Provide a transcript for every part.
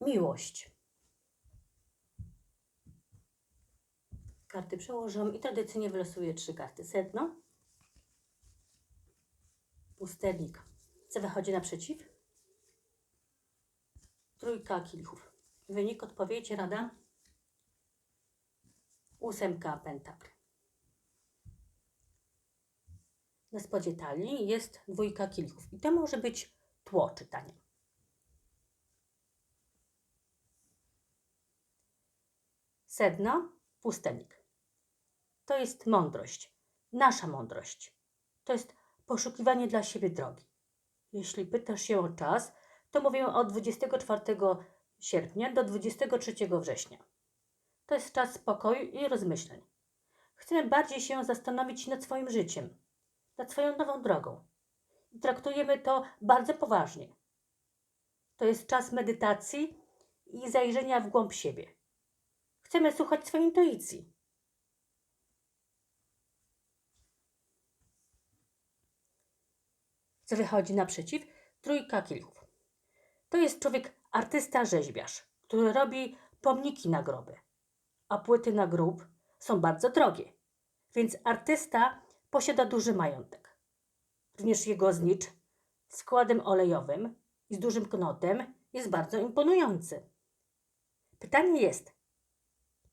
miłość. Karty przełożę i tradycyjnie wylosuję trzy karty. Sedno, pustelnik. Co wychodzi naprzeciw? Trójka kielichów. Wynik, odpowiedź, rada. Ósemka pentakl. Na spodzie talii jest dwójka kielichów. I to może być tło czytania. Sedno, pustelnik. To jest mądrość, nasza mądrość. To jest poszukiwanie dla siebie drogi. Jeśli pytasz się o czas, to mówię od 24 sierpnia do 23 września. To jest czas spokoju i rozmyśleń. Chcemy bardziej się zastanowić nad swoim życiem, nad swoją nową drogą. I traktujemy to bardzo poważnie. To jest czas medytacji i zajrzenia w głąb siebie. Chcemy słuchać swojej intuicji. Co wychodzi naprzeciw? Trójka kielichów. To jest człowiek artysta rzeźbiarz, który robi pomniki na groby. A płyty na grób są bardzo drogie. Więc artysta posiada duży majątek. Również jego znicz z składem olejowym i z dużym knotem jest bardzo imponujący. Pytanie jest,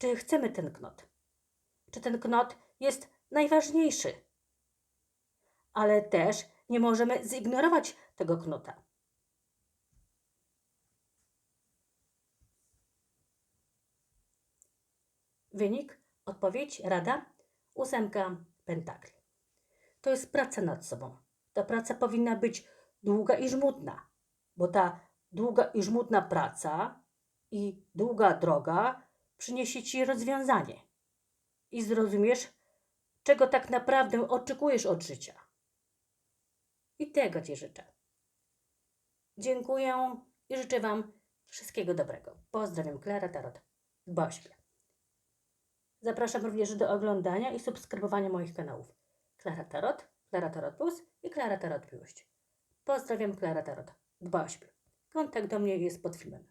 czy chcemy ten knot? Czy ten knot jest najważniejszy? Ale też nie możemy zignorować tego knota. Wynik, odpowiedź, rada, ósemka pentakli. To jest praca nad sobą. Ta praca powinna być długa i żmudna, bo ta długa i żmudna praca i długa droga przyniesie ci rozwiązanie i zrozumiesz, czego tak naprawdę oczekujesz od życia. I tego Ci życzę. Dziękuję i życzę Wam wszystkiego dobrego. Pozdrawiam, Klara Tarot. Siebie. Zapraszam również do oglądania i subskrybowania moich kanałów. Klara Tarot, Klara Tarot Plus i Klara Tarot Miłość. Pozdrawiam, Klara Tarot. Dba o siebie. Kontakt do mnie jest pod filmem.